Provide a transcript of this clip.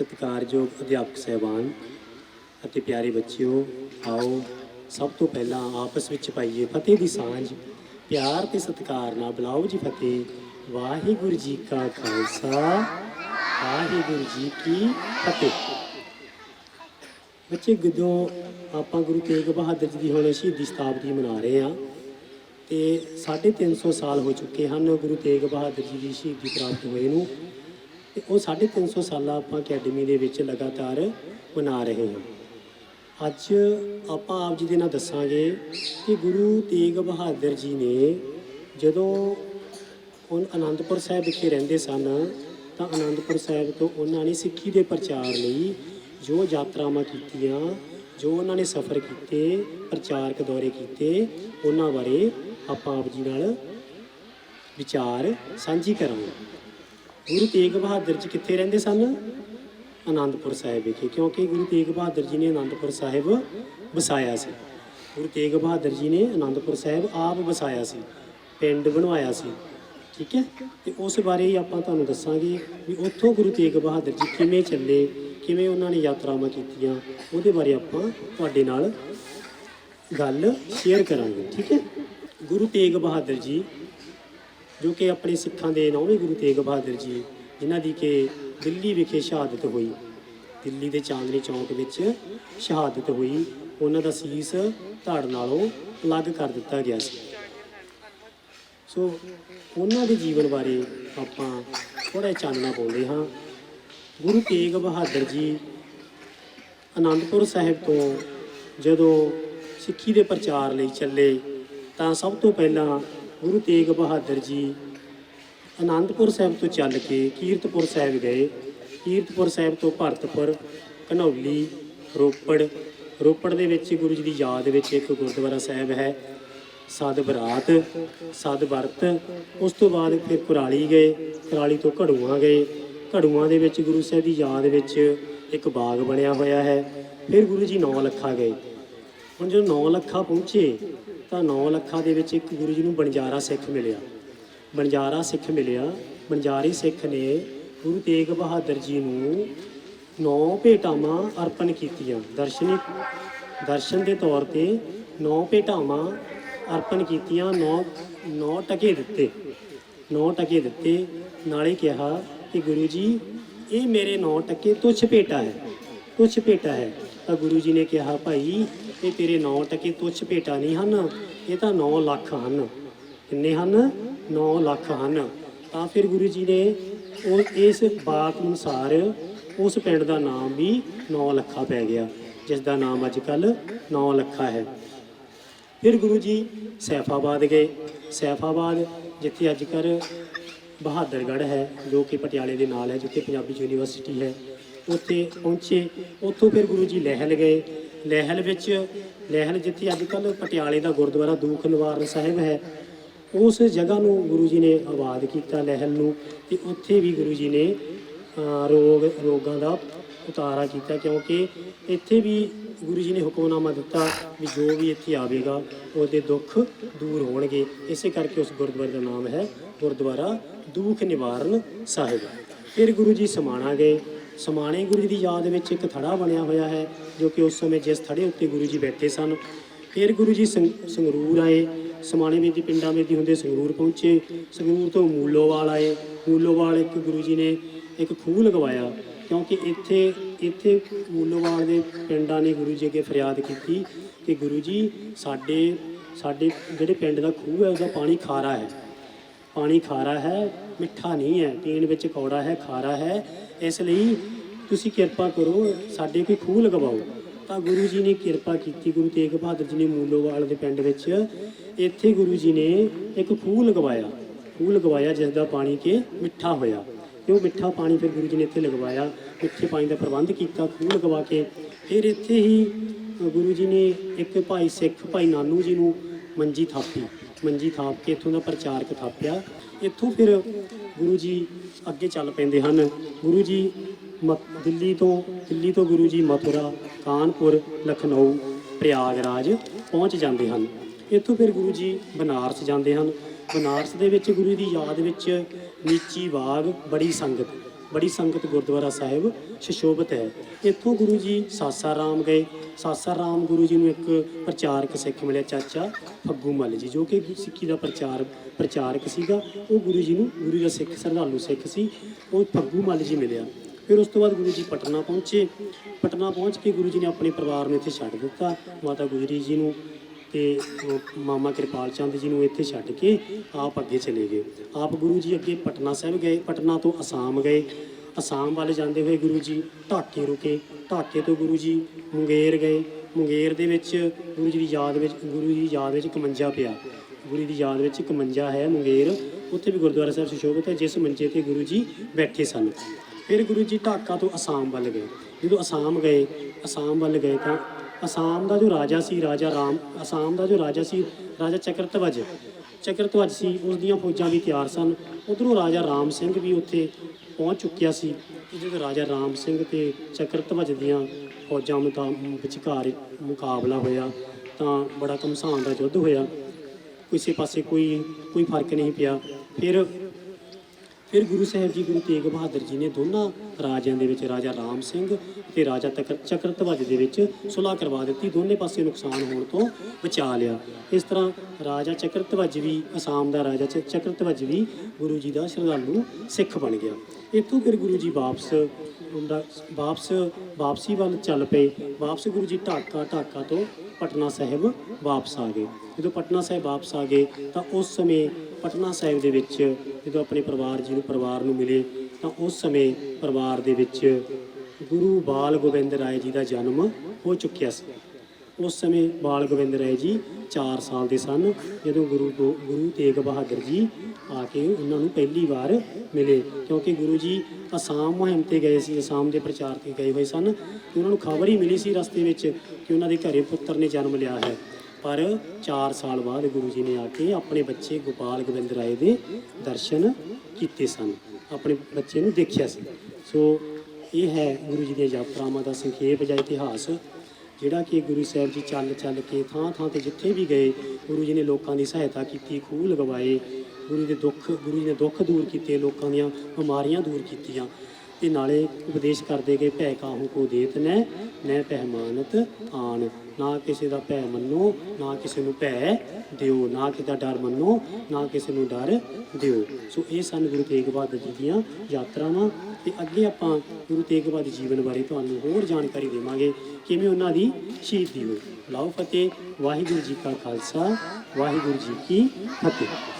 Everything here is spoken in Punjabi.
ਸਤਿਕਾਰਯੋਗ ਅਧਿਆਪਕ ਸਹਿਬਾਨ ਅਤੇ ਪਿਆਰੇ ਬੱਚਿਓ, ਆਓ ਸਭ ਤੋਂ ਪਹਿਲਾਂ ਆਪਸ ਵਿੱਚ ਪਾਈਏ ਫਤਿਹ ਦੀ ਸਾਂਝ। ਪਿਆਰ ਤੇ ਸਤਿਕਾਰ ਨਾਲ ਬੁਲਾਓ ਜੀ ਫਤਿਹ। ਵਾਹਿਗੁਰੂ ਜੀ ਕਾ ਖਾਲਸਾ, ਵਾਹਿਗੁਰੂ ਜੀ ਕੀ ਫਤਿਹ। ਬੱਚੇ, ਜਦੋਂ ਆਪਾਂ ਗੁਰੂ ਤੇਗ ਬਹਾਦਰ ਜੀ ਦੀ ਹੁਣ ਸ਼ਹੀਦੀ ਸ਼ਤਾਬਦੀ ਮਨਾ ਰਹੇ ਹਾਂ, ਤੇ 350 ਸਾਲ ਹੋ ਚੁੱਕੇ ਹਨ ਗੁਰੂ ਤੇਗ ਬਹਾਦਰ ਜੀ ਦੀ ਸ਼ਹੀਦੀ ਪ੍ਰਾਪਤ ਹੋਏ ਨੂੰ ਤੇ ਉਹ 350 ਸਾਲਾਂ ਆਪਾਂ ਅਕੈਡਮੀ ਦੇ ਵਿੱਚ ਲਗਾਤਾਰ ਮਨਾ ਰਹੇ ਹਾਂ। ਅੱਜ ਆਪਾਂ ਆਪ ਜੀ ਦੇ ਨਾਲ ਦੱਸਾਂਗੇ ਕਿ ਗੁਰੂ ਤੇਗ ਬਹਾਦਰ ਜੀ ਨੇ ਜਦੋਂ ਉਹ ਅਨੰਦਪੁਰ ਸਾਹਿਬ ਵਿਖੇ ਰਹਿੰਦੇ ਸਨ, ਤਾਂ ਅਨੰਦਪੁਰ ਸਾਹਿਬ ਤੋਂ ਉਹਨਾਂ ਨੇ ਸਿੱਖੀ ਦੇ ਪ੍ਰਚਾਰ ਲਈ ਜੋ ਯਾਤਰਾਵਾਂ ਕੀਤੀਆਂ, ਜੋ ਉਹਨਾਂ ਨੇ ਸਫ਼ਰ ਕੀਤੇ, ਪ੍ਰਚਾਰਕ ਦੌਰੇ ਕੀਤੇ, ਉਹਨਾਂ ਬਾਰੇ ਆਪਾਂ ਆਪ ਜੀ ਨਾਲ ਵਿਚਾਰ ਸਾਂਝੀ ਕਰਾਂਗੇ। ਗੁਰੂ ਤੇਗ ਬਹਾਦਰ ਜੀ ਕਿੱਥੇ ਰਹਿੰਦੇ ਸਨ? ਆਨੰਦਪੁਰ ਸਾਹਿਬ ਵਿਖੇ, ਕਿਉਂਕਿ ਗੁਰੂ ਤੇਗ ਬਹਾਦਰ ਜੀ ਨੇ ਆਨੰਦਪੁਰ ਸਾਹਿਬ ਵਸਾਇਆ ਸੀ। ਗੁਰੂ ਤੇਗ ਬਹਾਦਰ ਜੀ ਨੇ ਆਨੰਦਪੁਰ ਸਾਹਿਬ ਆਪ ਵਸਾਇਆ ਸੀ, ਪਿੰਡ ਬਣਵਾਇਆ ਸੀ, ਠੀਕ ਹੈ? ਤੇ ਉਸ ਬਾਰੇ ਹੀ ਆਪਾਂ ਤੁਹਾਨੂੰ ਦੱਸਾਂਗੇ ਵੀ ਉੱਥੋਂ ਗੁਰੂ ਤੇਗ ਬਹਾਦਰ ਜੀ ਕਿਵੇਂ ਚੱਲੇ, ਕਿਵੇਂ ਉਹਨਾਂ ਨੇ ਯਾਤਰਾਵਾਂ ਕੀਤੀਆਂ, ਉਹਦੇ ਬਾਰੇ ਆਪਾਂ ਤੁਹਾਡੇ ਨਾਲ ਗੱਲ ਸ਼ੇਅਰ ਕਰਾਂਗੇ, ਠੀਕ ਹੈ? ਗੁਰੂ ਤੇਗ ਬਹਾਦਰ ਜੀ ਜੋ ਕਿ ਆਪਣੇ ਸਿੱਖਾਂ ਦੇ ਨੌਵੇਂ ਗੁਰੂ ਤੇਗ ਬਹਾਦਰ ਜੀ, ਜਿਨ੍ਹਾਂ ਦੀ ਕਿ ਦਿੱਲੀ ਵਿਖੇ ਸ਼ਹਾਦਤ ਹੋਈ। ਦਿੱਲੀ ਦੇ ਚਾਂਦਨੀ ਚੌਂਕ ਵਿੱਚ ਸ਼ਹਾਦਤ ਹੋਈ। ਉਹਨਾਂ ਦਾ ਸੀਸ ਧੜ ਨਾਲੋਂ ਅਲੱਗ ਕਰ ਦਿੱਤਾ ਗਿਆ ਸੀ। ਸੋ ਉਹਨਾਂ ਦੇ ਜੀਵਨ ਬਾਰੇ ਆਪਾਂ ਥੋੜਾ ਚਾਨਣਾ ਪਾਉਂਦੇ ਹਾਂ। ਗੁਰੂ ਤੇਗ ਬਹਾਦਰ ਜੀ ਅਨੰਦਪੁਰ ਸਾਹਿਬ ਤੋਂ ਜਦੋਂ ਸਿੱਖੀ ਦੇ ਪ੍ਰਚਾਰ ਲਈ ਚੱਲੇ, ਤਾਂ ਸਭ ਤੋਂ ਪਹਿਲਾਂ ਗੁਰੂ ਤੇਗ ਬਹਾਦਰ ਜੀ ਆਨੰਦਪੁਰ ਸਾਹਿਬ ਤੋਂ ਚੱਲ ਕੇ ਕੀਰਤਪੁਰ ਸਾਹਿਬ ਗਏ। ਕੀਰਤਪੁਰ ਸਾਹਿਬ ਤੋਂ ਭਰਤਪੁਰ, ਘਨੌਲੀ, ਰੋਪੜ। ਰੋਪੜ ਦੇ ਵਿੱਚ ਗੁਰੂ ਜੀ ਦੀ ਯਾਦ ਵਿੱਚ ਇੱਕ ਗੁਰਦੁਆਰਾ ਸਾਹਿਬ ਹੈ। ਸਦ ਬਰਾਤ, ਸਦ ਵਰਤ, ਉਸ ਤੋਂ ਬਾਅਦ ਫਿਰ ਕੁਰਾਲੀ ਗਏ। ਕੁਰਾਲੀ ਤੋਂ ਘੜੂਆਂ ਗਏ। ਘੜੂਆਂ ਦੇ ਵਿੱਚ ਗੁਰੂ ਸਾਹਿਬ ਦੀ ਯਾਦ ਵਿੱਚ ਇੱਕ ਬਾਗ ਬਣਿਆ ਹੋਇਆ ਹੈ। ਫਿਰ ਗੁਰੂ ਜੀ ਨੌ ਲੱਖਾ ਗਏ। ਹੁਣ ਜਦੋਂ ਨੌ ਲੱਖਾ ਪਹੁੰਚੇ ਤਾਂ ਨੌ ਲੱਖਾਂ ਦੇ ਵਿੱਚ ਇੱਕ ਗੁਰੂ ਜੀ ਨੂੰ ਬਣਜਾਰਾ ਸਿੱਖ ਮਿਲਿਆ। ਬਣਜਾਰਾ ਸਿੱਖ ਮਿਲਿਆ। ਬਣਜਾਰੀ ਸਿੱਖ ਨੇ ਗੁਰੂ ਤੇਗ ਬਹਾਦਰ ਜੀ ਨੂੰ ਨੌ ਭੇਟਾਵਾਂ ਅਰਪਣ ਕੀਤੀਆਂ। ਦਰਸ਼ਨੀ, ਦਰਸ਼ਨ ਦੇ ਤੌਰ ਤੇ ਨੌ ਭੇਟਾਵਾਂ ਅਰਪਣ ਕੀਤੀਆਂ, ਨੌ ਨੌ ਟਕੇ ਦਿੱਤੇ। ਨੌ ਟਕੇ ਦਿੱਤੇ। ਨਾਲੇ ਕਿਹਾ ਕਿ ਗੁਰੂ ਜੀ, ਇਹ ਮੇਰੇ ਨੌ ਟਕੇ ਤੁਛ ਭੇਟਾ ਹੈ। ਤੁਛ ਭੇਟਾ ਹੈ। ਤਾਂ ਗੁਰੂ ਜੀ ਨੇ ਕਿਹਾ, ਭਾਈ ਇਹ ਤੇਰੇ ਨੌ ਟਕੇ ਤੁਛ ਭੇਟਾ ਨਹੀਂ ਹਨ। ਇਹ ਤਾਂ 9 ਲੱਖ ਹਨ। ਕਿੰਨੇ ਹਨ? 9 ਲੱਖ ਹਨ। ਤਾਂ ਫਿਰ ਗੁਰੂ ਜੀ ਨੇ ਉਹ ਇਸ ਬਾਤ ਅਨੁਸਾਰ ਉਸ ਪਿੰਡ ਦਾ ਨਾਮ ਵੀ 9 ਲੱਖਾ ਪੈ ਗਿਆ, ਜਿਸ ਦਾ ਨਾਮ ਅੱਜ ਕੱਲ 9 ਲੱਖਾ ਹੈ। ਫਿਰ ਗੁਰੂ ਜੀ ਸੈਫਾਬਾਦ ਗਏ। ਸੈਫਾਬਾਦ ਜਿੱਥੇ ਅੱਜ ਕੱਲ੍ਹ ਬਹਾਦਰਗੜ੍ਹ ਹੈ, ਜੋ ਕਿ ਪਟਿਆਲੇ ਦੇ ਨਾਲ ਹੈ, ਜਿੱਥੇ ਪੰਜਾਬੀ ਯੂਨੀਵਰਸਿਟੀ ਹੈ। ਉੱਥੇ ਪਹੁੰਚੇ। ਉੱਥੋਂ ਫਿਰ ਗੁਰੂ ਜੀ ਲਹਿਲ ਗਏ। ਲਹਿਲ ਵਿੱਚ, ਲਹਿਲ ਜਿੱਥੇ ਅੱਜ ਕੱਲ੍ਹ ਪਟਿਆਲੇ ਦਾ ਗੁਰਦੁਆਰਾ ਦੂਖ ਨਿਵਾਰਨ ਸਾਹਿਬ ਹੈ, ਉਸ ਜਗ੍ਹਾ ਨੂੰ ਗੁਰੂ ਜੀ ਨੇ ਆਬਾਦ ਕੀਤਾ ਲਹਿਲ ਨੂੰ ਤੇ ਉੱਥੇ ਵੀ ਗੁਰੂ ਜੀ ਨੇ ਰੋਗ, ਰੋਗਾਂ ਦਾ ਉਤਾਰਾ ਕੀਤਾ ਕਿਉਂਕਿ ਇੱਥੇ ਵੀ ਗੁਰੂ ਜੀ ਨੇ ਹੁਕਮਨਾਮਾ ਦਿੱਤਾ ਵੀ ਜੋ ਵੀ ਇੱਥੇ ਆਵੇਗਾ, ਉਹਦੇ ਦੁੱਖ ਦੂਰ ਹੋਣਗੇ। ਇਸੇ ਕਰਕੇ ਉਸ ਗੁਰਦੁਆਰੇ ਦਾ ਨਾਮ ਹੈ ਗੁਰਦੁਆਰਾ ਦੁੱਖ ਨਿਵਾਰਨ ਸਾਹਿਬ। ਫਿਰ ਗੁਰੂ ਜੀ ਸਮਾਣਾ ਗਏ। ਸਮਾਣੇ ਗੁਰੂ ਜੀ ਦੀ ਯਾਦ ਵਿੱਚ ਇੱਕ ਥੜਾ ਬਣਿਆ ਹੋਇਆ ਹੈ, ਜੋ ਕਿ ਉਸ ਸਮੇਂ ਜਿਸ ਥੜੇ ਉੱਤੇ ਗੁਰੂ ਜੀ ਬੈਠੇ ਸਨ। ਫਿਰ ਗੁਰੂ ਜੀ ਸੰਗ- ਸੰਗਰੂਰ ਆਏ। ਸਮਾਣੇ ਵਿੱਚ ਦੀ ਪਿੰਡਾਂ ਵਿੱਚ ਹੁੰਦੇ ਸੰਗਰੂਰ ਪਹੁੰਚੇ। ਸੰਗਰੂਰ ਤੋਂ ਮੂਲੋਵਾਲ ਆਏ। ਮੂਲੋਵਾਲ ਇੱਕ ਗੁਰੂ ਜੀ ਨੇ ਇੱਕ ਖੂਹ ਲਗਵਾਇਆ, ਕਿਉਂਕਿ ਇੱਥੇ ਇੱਥੇ ਮੂਲੋਵਾਲ ਦੇ ਪਿੰਡਾਂ ਨੇ ਗੁਰੂ ਜੀ ਅੱਗੇ ਫਰਿਆਦ ਕੀਤੀ ਕਿ ਗੁਰੂ ਜੀ, ਸਾਡੇ ਸਾਡੇ ਜਿਹੜੇ ਪਿੰਡ ਦਾ ਖੂਹ ਹੈ, ਉਹਦਾ ਪਾਣੀ ਖਾਰਾ ਹੈ। ਪਾਣੀ ਖਾਰਾ ਹੈ, ਮਿੱਠਾ ਨਹੀਂ ਹੈ, ਪੀਣ ਵਿੱਚ ਕੌੜਾ ਹੈ, ਖਾਰਾ ਹੈ। ਇਸ ਲਈ ਤੁਸੀਂ ਕਿਰਪਾ ਕਰੋ, ਸਾਡੇ ਕੋਈ ਖੂਹ ਲਗਵਾਓ। ਤਾਂ ਗੁਰੂ ਜੀ ਨੇ ਕਿਰਪਾ ਕੀਤੀ, ਗੁਰੂ ਤੇਗ ਬਹਾਦਰ ਜੀ ਨੇ ਮੂਲੋਵਾਲ ਦੇ ਪਿੰਡ ਵਿੱਚ। ਇੱਥੇ ਗੁਰੂ ਜੀ ਨੇ ਇੱਕ ਖੂਹ ਲਗਵਾਇਆ। ਖੂਹ ਲਗਵਾਇਆ ਜਿਸ ਦਾ ਪਾਣੀ ਕਿ ਮਿੱਠਾ ਹੋਇਆ। ਤੇ ਉਹ ਮਿੱਠਾ ਪਾਣੀ ਫਿਰ ਗੁਰੂ ਜੀ ਨੇ ਇੱਥੇ ਲਗਵਾਇਆ। ਮਿੱਠੇ ਪਾਣੀ ਦਾ ਪ੍ਰਬੰਧ ਕੀਤਾ, ਖੂਹ ਲਗਵਾ ਕੇ। ਫਿਰ ਇੱਥੇ ਹੀ ਗੁਰੂ ਜੀ ਨੇ ਇੱਕ ਭਾਈ ਸਿੱਖ, ਭਾਈ ਨਾਨੂ ਜੀ ਨੂੰ ਮੰਜੀ ਥਾਪੀ। ਮੰਜੀ ਥਾਪ ਕੇ ਇੱਥੋਂ ਦਾ ਪ੍ਰਚਾਰਕ ਥਾਪਿਆ। ਇੱਥੋਂ ਫਿਰ ਗੁਰੂ ਜੀ ਅੱਗੇ ਚੱਲ ਪੈਂਦੇ ਹਨ। ਗੁਰੂ ਜੀ ਮ- ਦਿੱਲੀ ਤੋਂ ਦਿੱਲੀ ਤੋਂ ਗੁਰੂ ਜੀ ਮਥੁਰਾ, ਕਾਨਪੁਰ, ਲਖਨਊ, ਪ੍ਰਯਾਗਰਾਜ ਪਹੁੰਚ ਜਾਂਦੇ ਹਨ। ਇੱਥੋਂ ਫਿਰ ਗੁਰੂ ਜੀ ਬਨਾਰਸ ਜਾਂਦੇ ਹਨ। ਬਨਾਰਸ ਦੇ ਵਿੱਚ ਗੁਰੂ ਦੀ ਯਾਦ ਵਿੱਚ ਨੀਚੀ ਬਾਗ ਬੜੀ ਸੰਗਤ ਬੜੀ ਸੰਗਤ ਗੁਰਦੁਆਰਾ ਸਾਹਿਬ ਸ਼ਸ਼ੋਭਤ ਹੈ। ਇੱਥੋਂ ਗੁਰੂ ਜੀ ਸਾਸਾਰਾਮ ਗਏ। ਸਾਸਾ ਰਾਮ ਗੁਰੂ ਜੀ ਨੂੰ ਇੱਕ ਪ੍ਰਚਾਰਕ ਸਿੱਖ ਮਿਲਿਆ, ਚਾਚਾ ਫੱਗੂ ਮੱਲ ਜੀ, ਜੋ ਕਿ ਸਿੱਖੀ ਦਾ ਪ੍ਰਚਾਰ, ਪ੍ਰਚਾਰਕ ਸੀਗਾ। ਉਹ ਗੁਰੂ ਜੀ ਨੂੰ, ਗੁਰੂ ਦਾ ਸਿੱਖ ਸਰਦਾਲੂ ਸਿੱਖ ਸੀ। ਉਹ ਫੱਗੂ ਮੱਲ ਜੀ ਮਿਲਿਆ। ਫਿਰ ਉਸ ਤੋਂ ਬਾਅਦ ਗੁਰੂ ਜੀ ਪਟਨਾ ਪਹੁੰਚੇ। ਪਟਨਾ ਪਹੁੰਚ ਕੇ ਗੁਰੂ ਜੀ ਨੇ ਆਪਣੇ ਪਰਿਵਾਰ ਨੂੰ ਇੱਥੇ ਛੱਡ ਦਿੱਤਾ। ਮਾਤਾ ਗੁਜਰੀ ਜੀ ਨੂੰ ਤੇ ਮਾਮਾ ਕਿਰਪਾਲ ਚੰਦ ਜੀ ਨੂੰ ਇੱਥੇ ਛੱਡ ਕੇ ਆਪ ਅੱਗੇ ਚਲੇ ਗਏ। ਆਪ ਗੁਰੂ ਜੀ ਅੱਗੇ ਪਟਨਾ ਸਾਹਿਬ ਗਏ, ਪਟਨਾ ਤੋਂ ਅਸਾਮ ਗਏ। ਅਸਾਮ ਵੱਲ ਜਾਂਦੇ ਹੋਏ ਗੁਰੂ ਜੀ ਢਾਕੇ ਰੁਕੇ। ਢਾਕੇ ਤੋਂ ਗੁਰੂ ਜੀ ਮੁੰਗੇਰ ਗਏ। ਮੁੰਗੇਰ ਦੇ ਵਿੱਚ ਗੁਰੂ ਜੀ ਦੀ ਯਾਦ ਵਿੱਚ, ਗੁਰੂ ਜੀ ਦੀ ਯਾਦ ਵਿੱਚ ਇੱਕ ਮੰਜਾ ਪਿਆ। ਗੁਰੂ ਦੀ ਯਾਦ ਵਿੱਚ ਇੱਕ ਮੰਜਾ ਹੈ ਮੁੰਗੇਰ। ਉੱਥੇ ਵੀ ਗੁਰਦੁਆਰਾ ਸਾਹਿਬ ਸੁਸ਼ੋਭਿਤ ਹੈ, ਜਿਸ ਮੰਜੇ ਤੇ ਗੁਰੂ ਜੀ ਬੈਠੇ ਸਨ। ਫਿਰ ਗੁਰੂ ਜੀ ਢਾਕਾ ਤੋਂ ਅਸਾਮ ਵੱਲ ਗਏ। ਜਦੋਂ ਅਸਾਮ ਗਏ, ਅਸਾਮ ਵੱਲ ਗਏ ਤਾਂ ਅਸਾਮ ਦਾ ਜੋ ਰਾਜਾ ਸੀ, ਰਾਜਾ ਰਾਮ, ਅਸਾਮ ਦਾ ਜੋ ਰਾਜਾ ਸੀ, ਰਾਜਾ ਚਕਰਤਵਜ ਚਕਰਤਵਜ ਸੀ, ਉਸ ਦੀਆਂ ਫੌਜਾਂ ਵੀ ਤਿਆਰ ਸਨ। ਉਧਰੋਂ ਰਾਜਾ ਰਾਮ ਸਿੰਘ ਵੀ ਉੱਥੇ ਪਹੁੰਚ ਚੁੱਕਿਆ ਸੀ ਜਦੋਂ ਰਾਜਾ ਰਾਮ ਸਿੰਘ ਤੇ ਚਕਰਤਵਜ ਦੀਆਂ ਫੌਜਾਂ ਮੁਤਾ- ਵਿਚਕਾਰ ਮੁਕਾਬਲਾ ਹੋਇਆ ਤਾਂ ਬੜਾ ਘਮਸਾਨ ਦਾ ਯੁੱਧ ਹੋਇਆ। ਕਿਸੇ ਪਾਸੇ ਕੋਈ ਕੋਈ ਫ਼ਰਕ ਨਹੀਂ ਪਿਆ। ਫਿਰ ਫਿਰ ਗੁਰੂ ਸਾਹਿਬ ਜੀ, ਗੁਰੂ ਤੇਗ ਬਹਾਦਰ ਜੀ ਨੇ ਦੋਨਾਂ ਰਾਜਿਆਂ ਦੇ ਵਿੱਚ, ਰਾਜਾ ਰਾਮ ਸਿੰਘ ਤੇ ਰਾਜਾ ਤਕਰ ਚਕਰਤਵਜ ਦੇ ਵਿੱਚ ਸੁਲਾਹ ਕਰਵਾ ਦਿੱਤੀ, ਦੋਨੇ ਪਾਸੇ ਨੁਕਸਾਨ ਹੋਣ ਤੋਂ ਬਚਾ ਲਿਆ। ਇਸ ਤਰ੍ਹਾਂ ਰਾਜਾ ਚਕਰਤਵਜ ਵੀ, ਅਸਾਮ ਦਾ ਰਾਜਾ ਚ- ਚਕਰਤਵਜ ਵੀ ਗੁਰੂ ਜੀ ਦਾ ਸ਼ਰਧਾਲੂ ਸਿੱਖ ਬਣ ਗਿਆ। ਇੱਥੋਂ ਫਿਰ ਗੁਰੂ ਜੀ ਵਾਪਸ ਹੁੰਦਾ ਵਾਪਸ, ਵਾਪਸੀ ਵੱਲ ਚੱਲ ਪਏ। ਵਾਪਸ ਗੁਰੂ ਜੀ ਢਾਕਾ ਢਾਕਾ ਤੋਂ ਪਟਨਾ ਸਾਹਿਬ ਵਾਪਸ ਆ ਗਏ। ਜਦੋਂ ਪਟਨਾ ਸਾਹਿਬ ਵਾਪਸ ਆ ਗਏ, ਤਾਂ ਉਸ ਸਮੇਂ ਪਟਨਾ ਸਾਹਿਬ ਦੇ ਵਿੱਚ ਜਦੋਂ ਆਪਣੇ ਪਰਿਵਾਰ ਜੀ ਨੂੰ ਪਰਿਵਾਰ ਨੂੰ ਮਿਲੇ, ਤਾਂ ਉਸ ਸਮੇਂ ਪਰਿਵਾਰ ਦੇ ਵਿੱਚ ਗੁਰੂ ਬਾਲ ਗੋਬਿੰਦ ਰਾਏ ਜੀ ਦਾ ਜਨਮ ਹੋ ਚੁੱਕਿਆ ਸੀ। ਉਸ ਸਮੇਂ ਬਾਲ ਗੋਬਿੰਦ ਰਾਏ ਜੀ 4 ਸਾਲ ਦੇ ਸਨ, ਜਦੋਂ ਗੁਰੂ ਗੋ- ਗੁਰੂ ਤੇਗ ਬਹਾਦਰ ਜੀ ਆ ਕੇ ਉਹਨਾਂ ਨੂੰ ਪਹਿਲੀ ਵਾਰ ਮਿਲੇ। ਕਿਉਂਕਿ ਗੁਰੂ ਜੀ ਅਸਾਮ ਮੁਹਿੰਮ ਤੇ ਗਏ ਸੀ, ਅਸਾਮ ਦੇ ਪ੍ਰਚਾਰ ਤੇ ਗਏ ਹੋਏ ਸਨ ਤੇ ਉਹਨਾਂ ਨੂੰ ਖਬਰ ਹੀ ਮਿਲੀ ਸੀ ਰਸਤੇ ਵਿੱਚ ਕਿ ਉਹਨਾਂ ਦੇ ਘਰੇ ਪੁੱਤਰ ਨੇ ਜਨਮ ਲਿਆ ਹੈ। ਪਰ 4 ਸਾਲ ਬਾਅਦ ਗੁਰੂ ਜੀ ਨੇ ਆ ਕੇ ਆਪਣੇ ਬੱਚੇ ਗੋਪਾਲ ਗੋਬਿੰਦ ਰਾਏ ਦੇ ਦਰਸ਼ਨ ਕੀਤੇ ਸਨ, ਆਪਣੇ ਬੱਚੇ ਨੂੰ ਦੇਖਿਆ ਸੀ। ਸੋ ਇਹ ਹੈ ਗੁਰੂ ਜੀ ਦੀਆਂ ਯਾਤਰਾਵਾਂ ਦਾ ਸੰਖੇਪ ਜਾਂ ਇਤਿਹਾਸ। ਜਿਹੜਾ ਕਿ ਗੁਰੂ ਸਾਹਿਬ ਜੀ ਚੱਲ ਚੱਲ ਕੇ ਥਾਂ ਥਾਂ ਤੇ ਜਿੱਥੇ ਵੀ ਗਏ, ਗੁਰੂ ਜੀ ਨੇ ਲੋਕਾਂ ਦੀ ਸਹਾਇਤਾ ਕੀਤੀ, ਖੂਹ ਲਗਵਾਏ। ਗੁਰੂ ਦੇ ਦੁੱਖ, ਗੁਰੂ ਜੀ ਨੇ ਦੁੱਖ ਦੂਰ ਕੀਤੇ, ਲੋਕਾਂ ਦੀਆਂ ਬਿਮਾਰੀਆਂ ਦੂਰ ਕੀਤੀਆਂ। ਤੇ ਨਾਲੇ ਉਪਦੇਸ਼ ਕਰਦੇ ਗਏ, ਭੈ ਕਾਹੂ ਕੋ ਦੇਤ ਨੈ ਨੈ ਪਹਿਮਾਨਤ ਆਣ। ਨਾ ਕਿਸੇ ਦਾ ਭੈ ਮੰਨੋ, ਨਾ ਕਿਸੇ ਨੂੰ ਭੈ ਦਿਓ। ਨਾ ਕਿਸੇ ਦਾ ਡਰ ਮੰਨੋ, ਨਾ ਕਿਸੇ ਨੂੰ ਡਰ ਦਿਓ। ਸੋ ਇਹ ਸਨ ਗੁਰੂ ਤੇਗ ਬਹਾਦਰ ਜੀ ਦੀਆਂ ਯਾਤਰਾਵਾਂ। ਤੇ ਅੱਗੇ ਆਪਾਂ ਗੁਰੂ ਤੇਗ ਬਹਾਦਰ ਜੀਵਨ ਬਾਰੇ ਤੁਹਾਨੂੰ ਹੋਰ ਜਾਣਕਾਰੀ ਦੇਵਾਂਗੇ, ਕਿਵੇਂ ਉਹਨਾਂ ਦੀ ਸ਼ਹੀਦੀ ਹੋਈ। ਲਾਓ ਫਤਿਹ, ਵਾਹਿਗੁਰੂ ਜੀ ਕਾ ਖਾਲਸਾ, ਵਾਹਿਗੁਰੂ ਜੀ ਕੀ ਫਤਿਹ।